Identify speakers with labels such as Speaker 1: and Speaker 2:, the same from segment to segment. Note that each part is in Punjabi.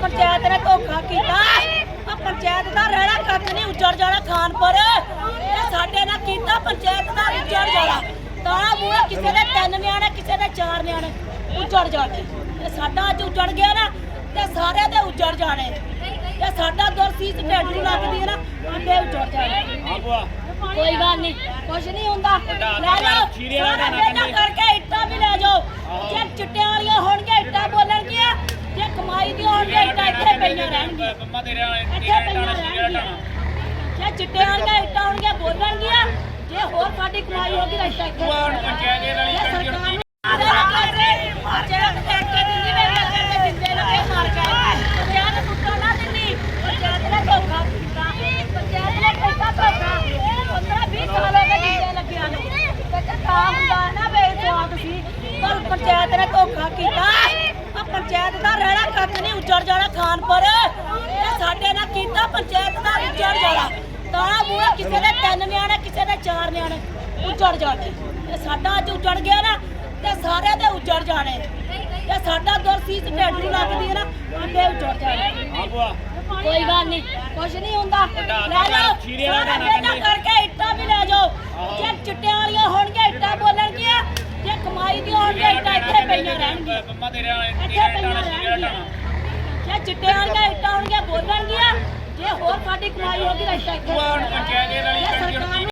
Speaker 1: ਪੰਚਾਇਤ ਨੇ ਧੋਖਾ ਕੀਤਾ। ਆ ਪੰਚਾਇਤ ਦਾ ਰਹਿਣਾ ਕੱਖ ਨਹੀਂ, ਉੱਜੜ ਜਾਣਾ ਖਾਨਪੁਰ। ਇਹ ਸਾਡੇ ਨਾਲ ਕੀਤਾ ਪੰਚਾਇਤ ਦਾ ਉੱਜੜ ਜਾਣਾ। ਤਾਂ ਮੂਹਰੇ ਕਿਸੇ ਦੇ ਤਿੰਨ ਨਿਆਣੇ, ਕਿਸੇ ਦੇ ਚਾਰ ਨਿਆਣੇ ਉੱਜੜ ਜਾਣੇ। ਤੇ ਸਾਡਾ ਅੱਜ ਉੱਜੜ ਗਿਆ ਨਾ ਤੇ ਸਾਰਿਆਂ ਦੇ ਉੱਜੜ ਜਾਣੇ। ਤੇ ਸਾਡਾ ਦੁਰਸੀਸ ਢਿੱਡ ਨੂੰ ਲੱਗਦੀ ਹੈ ਨਾ ਅੱਗੇ ਉੱਜੜ ਜਾਣੇ। ਕੋਈ ਗੱਲ ਨਹੀਂ ਕੁਛ ਨਹੀਂ ਹੁੰਦਾ। ਲੈ ਜਾਓ
Speaker 2: ਸ਼ੀਰੇ
Speaker 1: ਬੇਟਾ ਕਰਕੇ ਇੱਟਾਂ ਵੀ ਲੈ ਜਾਓ। ਜੇ ਚਿੱਟਿਆਂ ਵਾਲੀਆਂ ਹੋਣਗੀਆਂ ਇੱਟਾਂ ਬੋਲਣਗੀਆਂ ਜੇ ਕਮਾਈ ਦੀਆਂ ਹੋਣਗੀਆਂ ਇੱਟਾਂ ਇੱਥੇ ਪਈਆਂ ਰਹਿਣਗੀਆਂ।
Speaker 2: ਪੰਮਾ ਤੇਰੇ ਨਾਲ
Speaker 1: ਇੱਥੇ ਪਈਆਂ ਰਹਿਣਗੀਆਂ। ਜੇ ਚਿੱਟਿਆਂ ਵਾਲੀਆਂ ਇੱਟਾਂ ਹੋਣਗੀਆਂ ਬੋਲਣਗੀਆਂ ਜੇ ਹੋਰ ਸਾਡੀ ਕਮਾਈ ਹੋਗੀ ਤਾਂ ਇੱਟਾਂ ਇੱਥੇ
Speaker 2: ਦੇ
Speaker 1: ਸਰਕਾਰ ਨੂੰ ਪੰਚਾਇਤ ਕਰਕੇ ਦਿੰਦੀ ਮੇਰੇ ਲੱਗੇ ਤੇ ਜਿੰਦੇ ਲੱਗੇ ਮਾਰ ਕੇ ਪੰਚਾਇਤ ਟੁੱਟੋ ਨਾ ਦਿੰਦੀ ਪੰਚਾਇਤ ਨੇ ਧੋਖਾ ਕੀਤਾ ਪੰਚਾਇਤ ਨੇ ਕੀਤਾ ਧੋਖਾ 15 20 ਸਾਲ ਹੋ ਗਏ ਜਿੰਦੇ ਲੱਗਿਆ ਨੂੰ ਤੇ ਤਾਂ ਹੁੰਦਾ ਨਾ ਬੇਸਵਾਦ ਸੀ ਪਰ ਪੰਚਾਇਤ ਧੋਖਾ ਕੀਤਾ। ਆ ਪੰਚਾਇਤ ਦਾ ਰਹਿਣਾ ਕੱਖ ਨਹੀਂ ਉੱਜੜ ਜਾਣਾ ਖਾਨਪੁਰ। ਇਹ ਸਾਡੇ ਨਾਲ ਕੀਤਾ ਪੰਚਾਇਤ ਦਾ ਉੱਜੜ ਜਾਣਾ। ਤਾਂ ਮੂਹਰੇ ਕਿਸੇ ਦੇ ਤਿੰਨ ਨਿਆਣੇ ਕਿਸੇ ਦੇ ਚਾਰ ਨਿਆਣੇ ਉੱਜੜ ਜਾਣੇ। ਤੇ ਸਾਡਾ ਅੱਜ ਉੱਜੜ ਗਿਆ ਨਾ ਤੇ ਸਾਰਿਆਂ ਦੇ ਉੱਜੜ ਜਾਣੇ। ਤੇ ਸਾਡਾ ਦੁਰਸੀਸ ਢਿੱਡ ਲੱਗਦੀ ਹੈ ਨਾ ਅੱਗੇ ਉੱਜੜ ਜਾਣੇ। ਕੋਈ ਗੱਲ ਨਹੀਂ ਕੁਛ ਨਹੀਂ ਹੁੰਦਾ। ਲੈ ਜਾਓ
Speaker 2: ਸ਼ੀਰੇ
Speaker 1: ਸਾਰਾ ਕਰਕੇ ਇੱਟਾਂ ਵੀ ਲੈ ਜਾਓ। ਜੇ ਚਿੱਟਿਆਂ ਪਈਆਂ ਰਹਿਣਗੀਆਂ।
Speaker 2: ਪੰਮਾ ਤੇਰੇ ਨਾਲ
Speaker 1: ਇੱਥੇ ਪਈਆਂ ਰਹਿਣਗੀਆਂ। ਜੇ ਚਿੱਟਿਆਂ ਵਾਲੀਆਂ ਇੱਟਾਂ ਹੋਣਗੀਆਂ ਬੋਲਣਗੀਆਂ? ਜੇ ਹੋਰ ਸਾਡੀ ਕਮਾਈ ਹੋਗੀ ਤਾਂ ਇੱਟਾਂ ਇੱਥੇ
Speaker 2: ਹੁਣ ਪੰਚਾਇਤ
Speaker 1: ਇਹ ਸਰਕਾਰ ਨੂੰ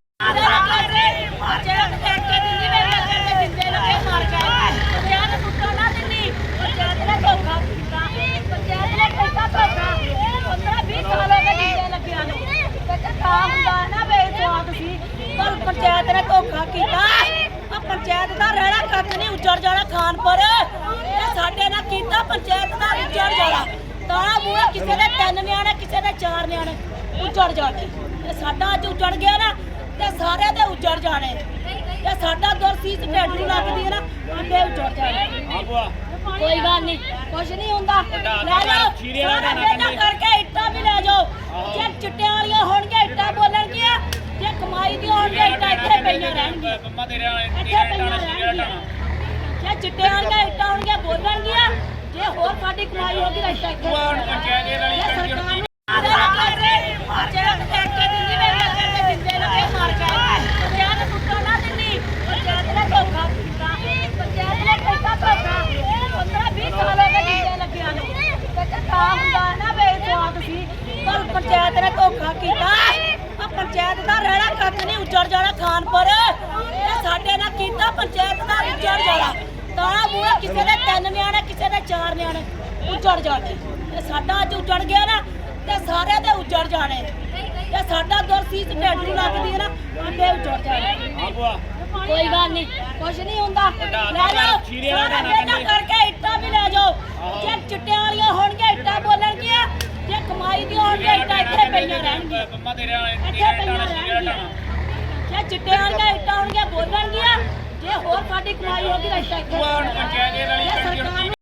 Speaker 1: ਕੀਤਾ। ਪੰਚਾਇਤ ਨੇ ਕੀਤਾ ਧੋਖਾ 15 20 ਸਾਲ ਹੋ ਗਏ ਜਿੰਦੇ ਲੱਗਿਆ ਨੂੰ ਤੇ ਤਾਂ ਹੁੰਦਾ ਨਾ ਬੇਸਵਾਦ ਸੀ ਪਰ ਪੰਚਾਇਤ ਨੇ ਧੋਖਾ ਕੀਤਾ ਆ ਪੰਚਾਇਤ ਦਾ ਰਹਿਣਾ ਕੱਖ ਨਹੀਂ ਉੱਜੜ ਜਾਣਾ ਖਾਨਪੁਰ। ਇਹ ਸਾਡੇ ਨਾਲ ਕੀਤਾ ਪੰਚਾਇਤ ਦਾ ਉੱਜੜ ਜਾਣਾ। ਤਾਂ ਮੂਹਰੇ ਕਿਸੇ ਦੇ ਤਿੰਨ ਨਿਆਣੇ ਕਿਸੇ ਦੇ ਚਾਰ ਨਿਆਣੇ ਉੱਜੜ ਜਾਣੇ। ਤੇ ਸਾਡਾ ਅੱਜ ਉੱਜੜ ਗਿਆ ਨਾ ਤੇ ਸਾਰਿਆਂ ਦੇ ਉੱਜੜ ਜਾਣੇ। ਤੇ ਸਾਡਾ ਦੁਰਸੀਸ ਢਿੱਡ ਲੱਗਦੀ ਹੈ ਨਾ ਅੱਗੇ ਉੱਜੜ ਜਾਣੇ। ਕੋਈ ਗੱਲ ਨਹੀਂ ਕੁਛ ਨਹੀਂ ਹੁੰਦਾ। ਲੈ ਜਾਓ
Speaker 2: ਸ਼ੀਰੇ
Speaker 1: ਕਰਕੇ ਇੱਟਾਂ ਵੀ ਲੈ ਜਾਓ। ਜੇ ਚਿੱਟਿਆਂ ਵਾਲੀਆਂ ਕਮਾਈ ਦੀਆਂ ਹੋਣਗੀਆਂ ਇੱਟਾਂ ਇੱਥੇ ਪਈਆਂ ਰਹਿਣਗੀਆਂ।
Speaker 2: ਪੰਮਾ ਤੇਰੇ ਨਾਲ
Speaker 1: ਇੱਥੇ ਪਈਆਂ ਰਹਿਣਗੀਆਂ। ਜੇ ਚਿੱਟਿਆਂ ਵਾਲੀਆਂ ਇੱਟਾਂ ਹੋਣਗੀਆਂ ਬੋਲਣਗੀਆਂ? ਜੇ ਹੋਰ ਸਾਡੀ ਕਮਾਈ ਹੋਗੀ ਤਾਂ ਇੱਟਾਂ ਇੱਥੇ
Speaker 2: ਹੁਣ ਪੰਚਾਇਤ ਦੇ
Speaker 1: ਇਹ ਸਰਕਾਰ ਨੂੰ ਕੀਤਾ। ਪੰਚਾਇਤ ਨੇ ਕੀਤਾ ਧੋਖਾ 15 20 ਸਾਲ ਹੋ ਗਏ ਜਿੰਦੇ ਲੱਗਿਆ ਨੂੰ ਤੇ ਤਾਂ ਹੁੰਦਾ ਨਾ ਬੇਸਵਾਦ ਸੀ ਪਰ ਪੰਚਾਇਤ ਨੇ ਧੋਖਾ ਕੀਤਾ ਆ ਪੰਚਾਇਤ ਦਾ ਰਹਿਣਾ ਕੱਖ ਨਹੀਂ ਉੱਜੜ ਜਾਣਾ ਖਾਨਪੁਰ ਇਹ ਸਾਡੇ ਨਾਲ ਕੀਤਾ ਪੰਚਾਇਤ ਦਾ ਉੱਜੜ ਜਾਣਾ। ਤਾਂ ਮੂਹਰੇ ਕਿਸੇ ਦੇ ਤਿੰਨ ਨਿਆਣੇ ਕਿਸੇ ਦੇ ਚਾਰ ਨਿਆਣੇ ਉੱਜੜ ਜਾਣੇ। ਤੇ ਸਾਡਾ ਅੱਜ ਉੱਜੜ ਗਿਆ ਨਾ ਤੇ ਸਾਰਿਆਂ ਦੇ ਉੱਜੜ ਜਾਣੇ। ਤੇ ਸਾਡਾ ਦੁਰਸੀਸ ਢਿੱਡ ਨੂੰ ਲੱਗਦੀ ਹੈ ਨਾ ਅੱਗੇ ਉੱਜੜ ਜਾਣੇ। ਕੋਈ ਗੱਲ ਨਹੀਂ ਕੁਛ ਨਹੀਂ ਹੁੰਦਾ। ਲੈ ਜਾਓ
Speaker 2: ਸ਼ੀਰੇ
Speaker 1: ਸਾਰਾ ਕਰਕੇ ਇੱਟਾਂ ਵੀ ਲੈ ਜਾਓ। ਜੇ ਚਿੱਟਿਆਂ ਵਾਲੀਆਂ ਹੋਣਗੀਆਂ ਕਮਾਈ ਦੀਆਂ ਹੋਣਗੀਆਂ ਇੱਟਾਂ ਇੱਥੇ ਪਈਆਂ ਰਹਿਣਗੀਆਂ।
Speaker 2: ਪੰਮਾ ਤੇਰੇ ਨਾਲ
Speaker 1: ਇੱਥੇ ਪਈਆਂ ਰਹਿਣਗੀਆਂ। ਜੇ ਚਿੱਟਿਆਂ ਵਾਲੀਆਂ ਇੱਟਾਂ ਹੋਣਗੀਆਂ ਬੋਲਣਗੀਆਂ। ਜੇ ਹੋਰ ਸਾਡੀ ਕਮਾਈ ਹੋਗੀ ਤਾਂ ਇੱਟਾਂ ਇੱਥੇ
Speaker 2: ਹੁਣ